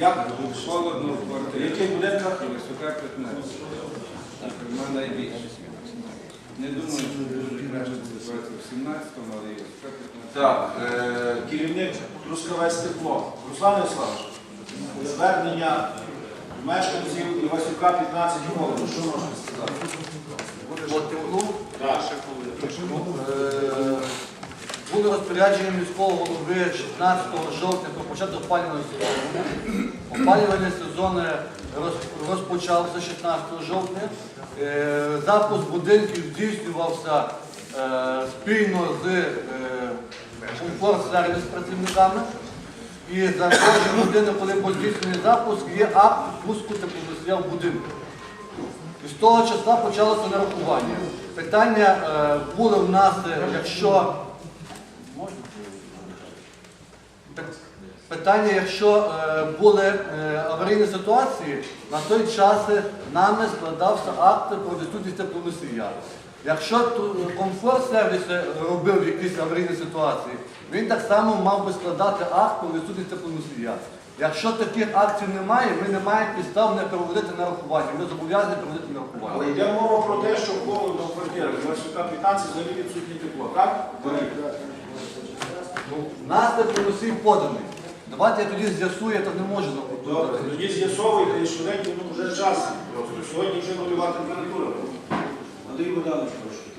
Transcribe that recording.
Як холодно в квартирі. Який будинках? Висока 15. Зокрема, найбільше. Не думаю, що дуже краще ситуація в 17-му, але і висока 15. Так, е, керівник Трускавець тепло. Руслан Ярославович, звернення мешканців Івасюка 15 голів. Що можна сказати? По теплу Так. е, були розпорядження міського голови 16 жовтня про початок опалювального сезону. Опалювальний сезон е, розпочався 16 жовтня. Е, Запуск будинків здійснювався е, спільно з комфорт-сервіс працівниками. І за кожну годину, коли був здійснений запуск, є акт пуску теплоносія в будинку. І з того числа почалося нарахування. Питання були в нас, якщо. Пит- Питання, якщо е, були е, аварійні ситуації, на той час нами складався акт про відсутність теплоносія. Якщо комфорт сервіс робив якісь аварійні ситуації, він так само мав би складати акт про відсутність теплоносія. Якщо таких акцій немає, ми не маємо підстав не проводити нарахування. Ми зобов'язані проводити нарахування. Але йде мова про те, що холодно в квартирах Івасюка 15 взагалі відсутнє тепло, так? Ну, У нас поданий. Давайте я тоді з'ясую, я так не можу Добре, тоді з'ясовуйте і швиденько, ну вже час. Просто сьогодні вже нульова температура. Андрій Богданович, прошу.